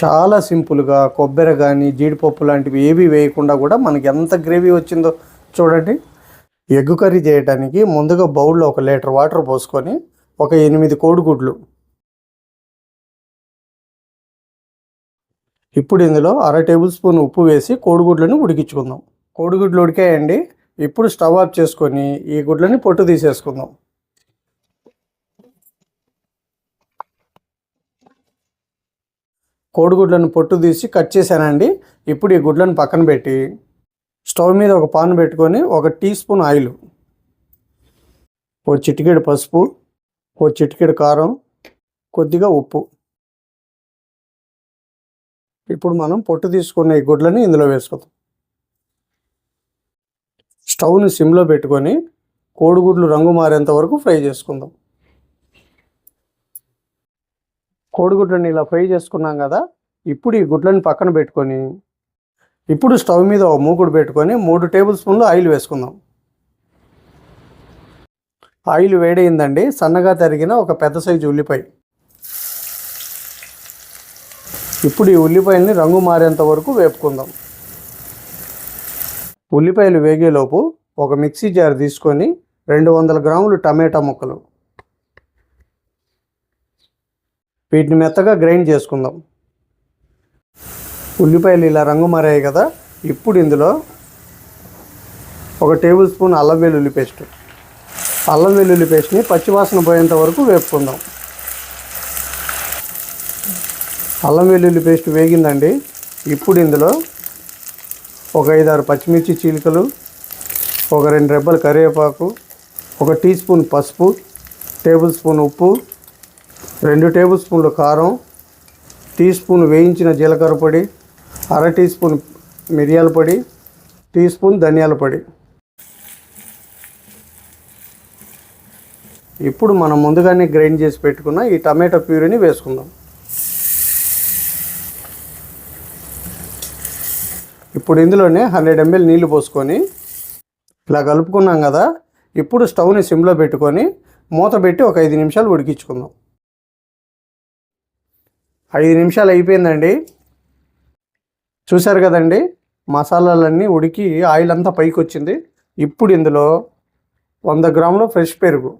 చాలా సింపుల్గా కొబ్బరి కానీ జీడిపప్పు లాంటివి ఏవి వేయకుండా కూడా మనకి ఎంత గ్రేవీ వచ్చిందో చూడండి. ఎగ్ కర్రీ చేయడానికి ముందుగా బౌల్లో ఒక లీటర్ వాటర్ పోసుకొని ఒక ఎనిమిది కోడిగుడ్లు. ఇప్పుడు ఇందులో అర టేబుల్ స్పూన్ ఉప్పు వేసి కోడిగుడ్లను ఉడికించుకుందాం. కోడిగుడ్లు ఉడికాయండి. ఇప్పుడు స్టవ్ ఆఫ్ చేసుకొని ఈ గుడ్లని పొట్టు తీసేసుకుందాం. కోడిగుడ్లను పొట్టు తీసి కట్ చేశానండి. ఇప్పుడు ఈ గుడ్లను పక్కన పెట్టి స్టవ్ మీద ఒక పాన్ పెట్టుకొని ఒక టీ స్పూన్ ఆయిల్ ఒక చిటికెడు పసుపు ఒక చిటికెడు కారం కొద్దిగా ఉప్పు. ఇప్పుడు మనం పొట్టు తీసుకున్న ఈ గుడ్లని ఇందులో వేసుకుందాం. స్టవ్ని సిమ్లో పెట్టుకొని కోడిగుడ్లు రంగు మారేంత వరకు ఫ్రై చేసుకుందాం. కోడిగుడ్లని ఇలా ఫ్రై చేసుకున్నాం కదా ఇప్పుడు ఈ గుడ్లను పక్కన పెట్టుకొని ఇప్పుడు స్టవ్ మీద ఒక మూకుడు పెట్టుకొని మూడు టేబుల్ స్పూన్లు ఆయిల్ వేసుకుందాం. ఆయిల్ వేడైందండి సన్నగా తరిగిన ఒక పెద్ద సైజు ఉల్లిపాయ. ఇప్పుడు ఈ ఉల్లిపాయల్ని రంగు మారేంత వరకు వేపుకుందాం. ఉల్లిపాయలు వేగేలోపు ఒక మిక్సీ జార్ తీసుకొని రెండు వందల గ్రాములు టమాటా ముక్కలు. వీటిని మెత్తగా గ్రైండ్ చేసుకుందాం. ఉల్లిపాయలు ఇలా రంగు మారాయి కదా ఇప్పుడు ఇందులో ఒక టేబుల్ స్పూన్ అల్లం వెల్లుల్లి పేస్ట్. అల్లం వెల్లుల్లి పేస్ట్ని పచ్చివాసన పోయేంత వరకు వేపుకుందాం. అల్లం వెల్లుల్లి పేస్ట్ వేగిందండి. ఇప్పుడు ఇందులో ఒక ఐదారు పచ్చిమిర్చి చీలికలు ఒక రెండు రెబ్బల కరివేపాకు ఒక టీ స్పూన్ పసుపు టేబుల్ స్పూన్ ఉప్పు రెండు టేబుల్ స్పూన్లు కారం టీ స్పూన్ వేయించిన జీలకర్ర పొడి అర టీ స్పూన్ మిరియాల పొడి టీ స్పూన్ ధనియాల పొడి. ఇప్పుడు మనం ముందుగానే గ్రైండ్ చేసి పెట్టుకున్న ఈ టమాటో ప్యూరీని వేసుకుందాం. ఇప్పుడు ఇందులోనే హండ్రెడ్ ఎంఎల్ నీళ్ళు పోసుకొని ఇలా కలుపుకున్నాం కదా ఇప్పుడు స్టవ్ని సిమ్లో పెట్టుకొని మూత పెట్టి ఒక ఐదు నిమిషాలు ఉడికించుకుందాం. ఐదు నిమిషాలు అయిపోయిందండి. చూశారు కదండి మసాలాలన్నీ ఉడికి ఆయిల్ అంతా పైకి వచ్చింది ఇప్పుడు ఇందులో వంద గ్రాములు ఫ్రెష్ పెరుగు.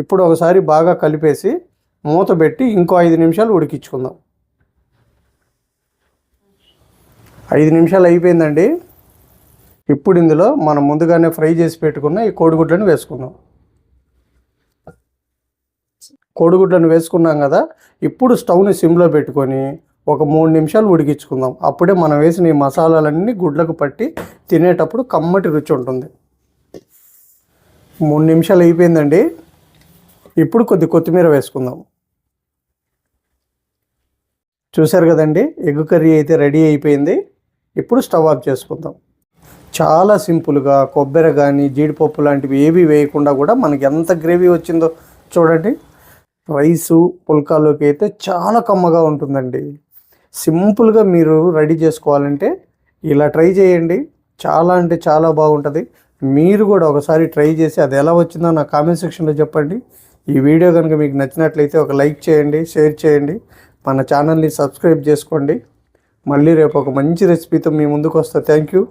ఇప్పుడు ఒకసారి బాగా కలిపేసి మూత పెట్టి ఇంకో ఐదు నిమిషాలు ఉడికించుకుందాం. ఐదు నిమిషాలు అయిపోయిందండి. ఇప్పుడు ఇందులో మనం ముందుగానే ఫ్రై చేసి పెట్టుకున్న ఈ కోడిగుడ్లను వేసుకుందాం. కోడిగుడ్లను వేసుకున్నాం కదా ఇప్పుడు స్టవ్ని సిమ్లో పెట్టుకొని ఒక మూడు నిమిషాలు ఉడికించుకుందాం. అప్పుడే మనం వేసిన ఈ మసాలాలన్నీ గుడ్లకు పట్టి తినేటప్పుడు కమ్మటి రుచి ఉంటుంది. మూడు నిమిషాలు అయిపోయిందండి. ఇప్పుడు కొద్ది కొత్తిమీర వేసుకుందాం. చూశారు కదండి ఎగ్ కర్రీ అయితే రెడీ అయిపోయింది. ఇప్పుడు స్టవ్ ఆఫ్ చేసుకుందాం. చాలా సింపుల్గా కొబ్బరి కానీ జీడిపప్పు లాంటివి ఏవి వేయకుండా కూడా మనకి ఎంత గ్రేవీ వచ్చిందో చూడండి. రైసు పుల్కాలోకి అయితే చాలా కమ్మగా ఉంటుందండి. సింపుల్గా మీరు రెడీ చేసుకోవాలంటే ఇలా ట్రై చేయండి. చాలా అంటే చాలా బాగుంటుంది. మీరు కూడా ఒకసారి ట్రై చేసి అది ఎలా వచ్చిందో నా కామెంట్ సెక్షన్లో చెప్పండి. ఈ వీడియో కనుక మీకు నచ్చినట్లయితే ఒక లైక్ చేయండి షేర్ చేయండి. మన ఛానల్ని సబ్స్క్రైబ్ చేసుకోండి. మళ్ళీ రేపు ఒక మంచి రెసిపీతో మీ ముందుకు వస్తా. Thank you.